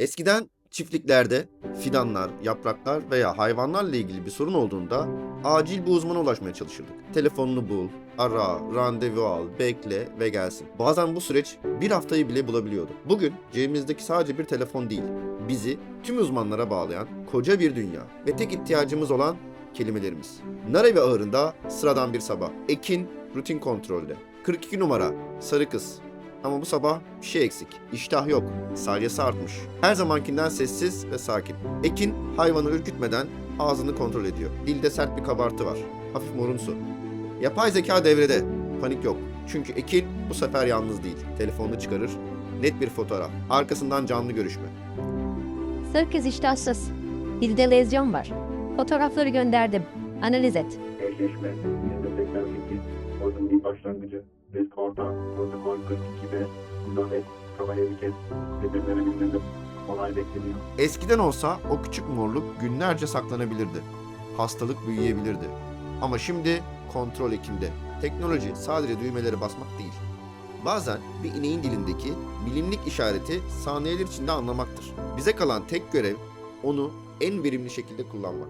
Eskiden çiftliklerde fidanlar, yapraklar veya hayvanlarla ilgili bir sorun olduğunda acil bir uzmana ulaşmaya çalışırdık. Telefonunu bul, ara, randevu al, bekle ve gelsin. Bazen bu süreç bir haftayı bile bulabiliyordu. Bugün cebimizdeki sadece bir telefon değil, bizi tüm uzmanlara bağlayan koca bir dünya ve tek ihtiyacımız olan kelimelerimiz. Narevi ağırında sıradan bir sabah. Ekin rutin kontrolde. 42 numara sarı kız. Ama bu sabah bir şey eksik. İştah yok. Salyası artmış. Her zamankinden sessiz ve sakin. Ekin hayvanı ürkütmeden ağzını kontrol ediyor. Dilde sert bir kabartı var. Hafif morumsu. Yapay zeka devrede. Panik yok. Çünkü Ekin bu sefer yalnız değil. Telefonunu çıkarır. Net bir fotoğraf. Arkasından canlı görüşme. Sırkız iştahsız. Dilde lezyon var. Fotoğrafları gönderdim. Analiz et. Eşleşme %88 Odun bir başlangıcı Risk orta Protokol 42 ve Müdahale Kafaya bir kez Birbirlere bildirdim Olay bekleniyor Eskiden olsa o küçük morluk günlerce saklanabilirdi. Hastalık büyüyebilirdi. Ama şimdi kontrol ekinde. Teknoloji sadece düğmelere basmak değil. Bazen bir ineğin dilindeki bilimlik işareti saniyeler içinde anlamaktır. Bize kalan tek görev onu en verimli şekilde kullanmak.